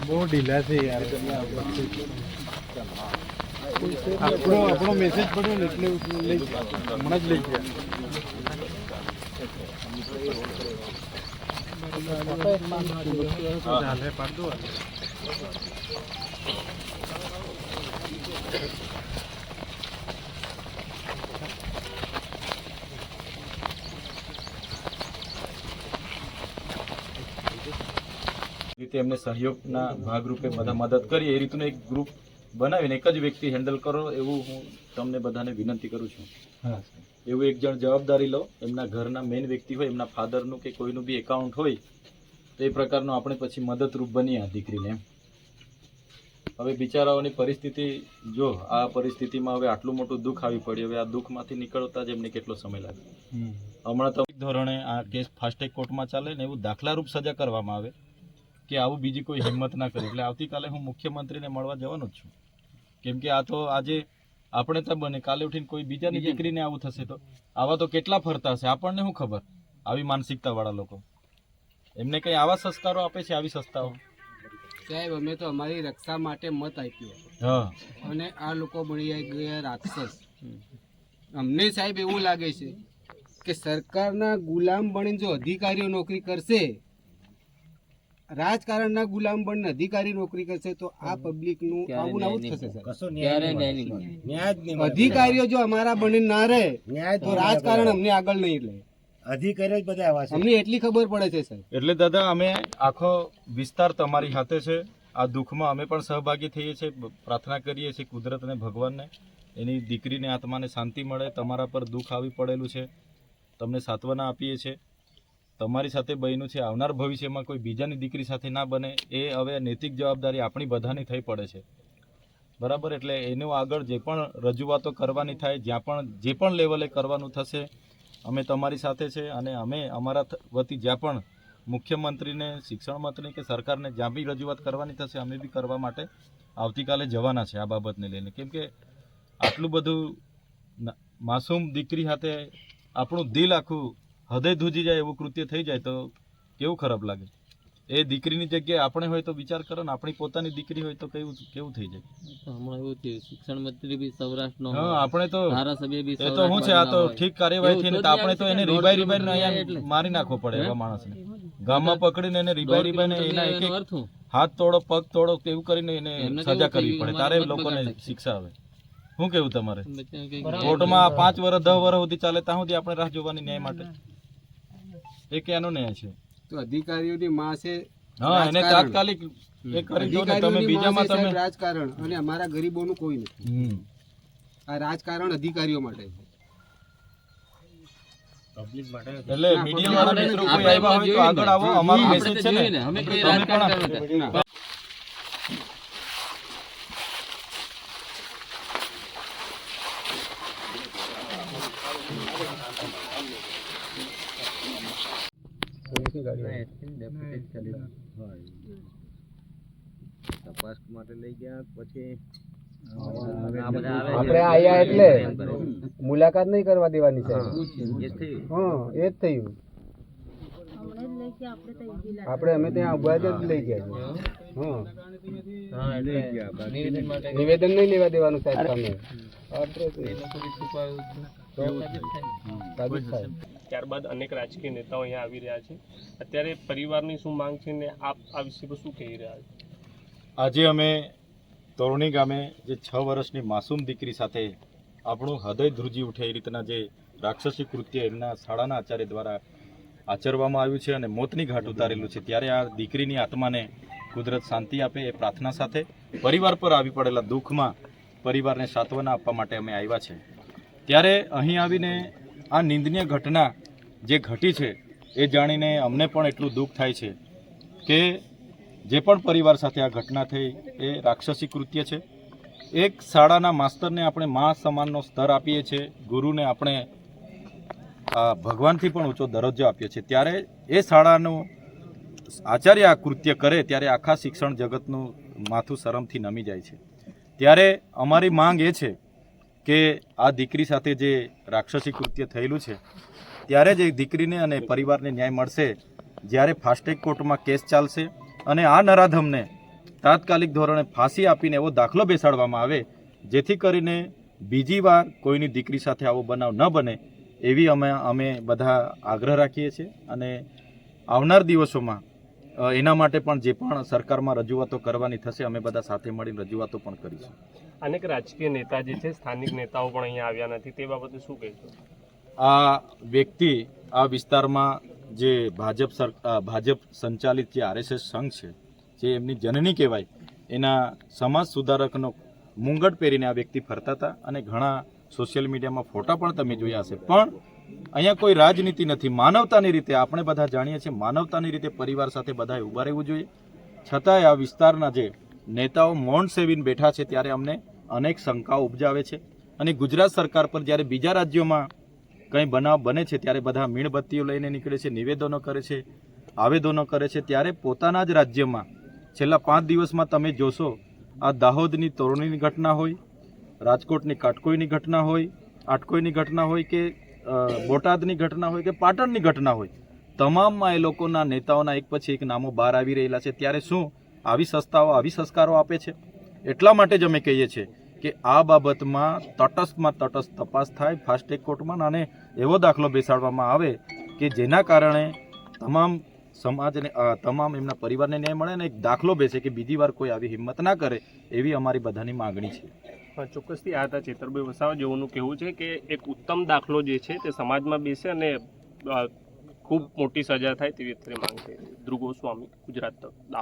બહુ ઢીલા છે યાર આપણો આપણો મેસેજ પડ્યો ને એટલે લઈ હમણાં જ લઈ ગયા. ચાલે પાડ રીતે એમને સહયોગના ભાગરૂપે બધા મદદ કરી એ રીતનું એક ગ્રુપ બનાવીને એક જ વ્યક્તિ હેન્ડલ કરો એવું હું તમને બધાને વિનંતી કરું છું. હા. એવું એક જણ જવાબદારી લો એમના ઘરના મેઇન વ્યક્તિ હોય એમના ફાધરનું કે કોઈનું બી એકાઉન્ટ હોય તો એ પ્રકારનો આપણે પછી મદદરૂપ બનીએ આ દીકરીને હવે બિચારાઓની પરિસ્થિતિ જો આ પરિસ્થિતિમાં હવે આટલું મોટું દુઃખ આવી પડ્યું હવે આ દુઃખમાંથી નીકળતા જ એમને કેટલો સમય લાગે. હમ. હમણાં તો ધોરણે આ કેસ ફાસ્ટેગ કોર્ટમાં ચાલે ને એવું દાખલારૂપ સજા કરવામાં આવે. કે આવું બીજી કોઈ હિંમત ના કરે. એટલે આવતીકાલે હું મુખ્યમંત્રીને મળવા જવાનો જ છું. કેમ કે આ તો આજે આપણે તો બને કાલે ઉઠીને કોઈ બીજાની દીકરીને આવું થશે તો. આવા તો કેટલા ફરતા હશે? આપણને શું ખબર? આવી માનસિકતા વાળા લોકો. એમને કઈ આવા સંસ્કારો આપે છે આવી સંસ્થાઓ? સાહેબ અમે તો અમારી રક્ષા માટે મત આપ્યો હા. અને આ લોકો બની ગયા રાક્ષસ. અમને સાહેબ એવું લાગે છે કે સરકારના ગુલામ બનીને જો અધિકારીઓ નોકરી કરશે રાજકારણના ગુલામ બનીને અધિકારી નોકરી કરશે તો આ પબ્લિકનું આવું આવું જ થશે સર અધિકારીઓ જો અમારા બની ના રહે તો રાજકારણ અમને આગળ નહીં લે. અધિકારીઓ જ બધા આવા છે. અમને એટલી ખબર પડે છે સર એટલે દાદા અમે આખો વિસ્તાર તમારી હાથે છે. આ દુઃખમાં અમે પણ સહભાગી થઈએ છીએ. પ્રાર્થના કરીએ છીએ કુદરતને ભગવાનને. એની દીકરીને આત્માને શાંતિ મળે. તમારા પર દુઃખ આવી પડેલું છે. તમને સાંત્વના આપીએ છીએ. તમારી સાથે બન્યું છે, આવનાર ભવિષ્યમાં કોઈ બીજાની દીકરી સાથે ના બને, એ હવે નૈતિક જવાબદારી આપણી બધાની થઈ પડે છે. બરાબર? એટલે એનું આગળ જે પણ રજૂઆતો કરવાની થાય, જ્યાં પણ, જે પણ લેવલે કરવાનું થશે, અમે તમારી સાથે છે અને અમે અમારા વતી જ્યાં પણ મુખ્યમંત્રીને, શિક્ષણ મંત્રી કે સરકારને જ્યાં બી રજૂઆત કરવાની થશે, અમે બી કરવા માટે આવતીકાલે જવાના છે આ બાબતને લઈને. કેમ કે આટલું બધું માસૂમ દીકરી સાથે આપણું દિલ આખું હૃદય ધુજી જાય એવું કૃત્ય થઈ જાય તો કેવું ખરાબ લાગે? એ દીકરીની જગ્યાએ આપણે હોય તો વિચાર કરો ને આપણી પોતાની દીકરી હોય તો કેવું કેવું થઈ જાય? હમણાં એવું થયું શિક્ષણ મંત્રી બી સૌરાષ્ટ્રનો હા આપણે તો ધારાસભ્ય બી એ તો શું છે આ તો ઠીક કાર્યવાહી થઈને તો આપણે તો એને રીબાઈ રીબાઈને અહીંયા મારી નાખવો પડે એવા માણસને. ગામમાં પકડીને એને રીબાઈ રીબાઈને એના એક હું હાથ તોડો પગ તોડો એવું કરીને એને સજા કરવી પડે. તારે લોકોને શિક્ષા આવે શું કેવું તમારે? કોર્ટમાં પાંચ વર્ષ દસ વર્ષ સુધી ચાલે ત્યાં સુધી આપણે રાહ જોવાની ન્યાય માટે. એ કેનો ન્યાય છે. તો અધિકારીઓની માં છે હા એને રાજકારણ. તાત્કાલિક એ કરી દો ને તમે બીજામાં તમે રાજકારણ અને અમારા ગરીબોનું કોઈ નથી. આ રાજકારણ અધિકારીઓ માટે છે. એટલે મીડિયા વાળા મિત્રો કોઈ આવ્યા હોય તો આગળ આવો અમારો મેસેજ છે ને. ને. અમે ગાડી તપાસ માટે લઈ ગયા પછી આપણે આયા એટલે મુલાકાત નહીં કરવા દેવાની છે. હા એ જ થયું. આપણે અમે ત્યાં ઊભા જ લઈ ગયા. છે હા. નિવેદન નહીં લેવા દેવાનું સાહેબ તમે ત્યારબાદ અનેક રાજકીય નેતાઓ અહીંયા આવી રહ્યા છે. અત્યારે પરિવારની શું માંગ છે ને આપ આ વિશે પર શું કહી રહ્યા છો? આજે અમે તોરણી ગામે જે છ વર્ષની માસૂમ દીકરી સાથે આપણું હૃદય ધ્રુજી ઉઠે એ રીતના જે રાક્ષસી કૃત્ય એમના શાળાના આચાર્ય દ્વારા આચરવામાં આવ્યું છે અને મોતની ઘાટ ઉતારેલું છે. ત્યારે આ દીકરીની આત્માને કુદરત શાંતિ આપે એ પ્રાર્થના સાથે પરિવાર પર આવી પડેલા દુઃખમાં પરિવારને સાંત્વના આપવા માટે અમે આવ્યા છે. ત્યારે અહીં આવીને આ નિંદનીય ઘટના જે ઘટી છે, એ જાણીને અમને પણ એટલું દુઃખ થાય છે કે જે પણ પરિવાર સાથે આ ઘટના થઈ, એ રાક્ષસી કૃત્ય છે. એક શાળાના માસ્તરને આપણે મા સમાનનો સ્તર આપીએ છીએ, ગુરુને આપણે ભગવાનથી પણ ઊંચો દરજ્જો આપીએ છીએ. ત્યારે એ શાળાનું આચાર્ય આ કૃત્ય કરે, ત્યારે આખા શિક્ષણ જગતનું માથું શરમથી નમી જાય છે. ત્યારે અમારી માંગ એ છે કે આ દીકરી સાથે જે રાક્ષસી કૃત્ય થયેલું છે, ત્યારે જ એ દીકરીને અને પરિવારને ન્યાય મળશે જ્યારે ફાસ્ટેગ કોર્ટમાં કેસ ચાલશે અને આ નરાધમને તાત્કાલિક ધોરણે ફાંસી આપીને એવો દાખલો બેસાડવામાં આવે, જેથી કરીને બીજી વાર કોઈની દીકરી સાથે આવો બનાવ ન બને એવી અમે અમે બધા આગ્રહ રાખીએ છીએ અને આવનાર દિવસોમાં એના માટે પણ જે પણ સરકારમાં રજૂઆતો કરવાની થશે અમે બધા સાથે મળીને રજૂઆતો પણ કરીશું. અનેક રાજકીય નેતા જે છે સ્થાનિક નેતાઓ પણ અહીંયા આવ્યા નથી. તે બાબતે શું કહેશો? આ વ્યક્તિ આ વિસ્તારમાં જે ભાજપ સર ભાજપ સંચાલિત જે આરએસએસ સંઘ છે જે એમની જનની કહેવાય એના સમાજ સુધારકનો મુંગટ પહેરીને આ વ્યક્તિ ફરતા હતા અને ઘણા સોશિયલ મીડિયામાં ફોટા પણ તમે જોયા હશે. પણ અહીંયા કોઈ રાજનીતિ નથી. માનવતાની રીતે આપણે બધા જાણીએ છીએ, માનવતાની રીતે પરિવાર સાથે બધાએ ઊભા રહેવું જોઈએ. છતાંય આ વિસ્તારના જે નેતાઓ મૌન સેવીને બેઠા છે, ત્યારે અમને અનેક શંકાઓ ઉપજાવે છે. અને ગુજરાત સરકાર પર જ્યારે બીજા રાજ્યોમાં કંઈ બનાવ બને છે, ત્યારે બધા મીણબત્તીઓ લઈને નીકળે છે, નિવેદનો કરે છે, આવેદનો કરે છે, ત્યારે પોતાના જ રાજ્યમાં છેલ્લા પાંચ દિવસમાં તમે જોશો, આ દાહોદની તોરણીની ઘટના હોય, રાજકોટની કાટકોઈની ઘટના હોય આટકોઈની ઘટના હોય કે બોટાદની ઘટના હોય કે પાટણની ઘટના હોય, તમામમાં એ લોકોના નેતાઓના એક પછી એક નામો બહાર આવી રહેલા છે. ત્યારે શું આવી સંસ્થાઓ, આવી સંસ્કારો આપે છે? એટલા માટે જ અમે કહીએ છીએ કે આ બાબતમાં તટસ્થમાં તટસ્થ તપાસ થાય ફાસ્ટેગ કોર્ટમાં અને એવો દાખલો બેસાડવામાં આવે કે જેના કારણે તમામ સમાજને તમામ એમના પરિવારને ન્યાય મળે અને એક દાખલો બેસે કે બીજી વાર કોઈ આવી હિંમત ના કરે એવી અમારી બધાની માગણી છે. ચોક્કસથી આ હતા ચેતરભાઈ વસાવા. જેઓનું કહેવું છે કે એક ઉત્તમ દાખલો જે છે તે સમાજમાં બેસે અને ખૂબ મોટી સજા થાય તેવી અત્યારે માંગ છે. ધ્રુવ ગુજરાત દાહોદ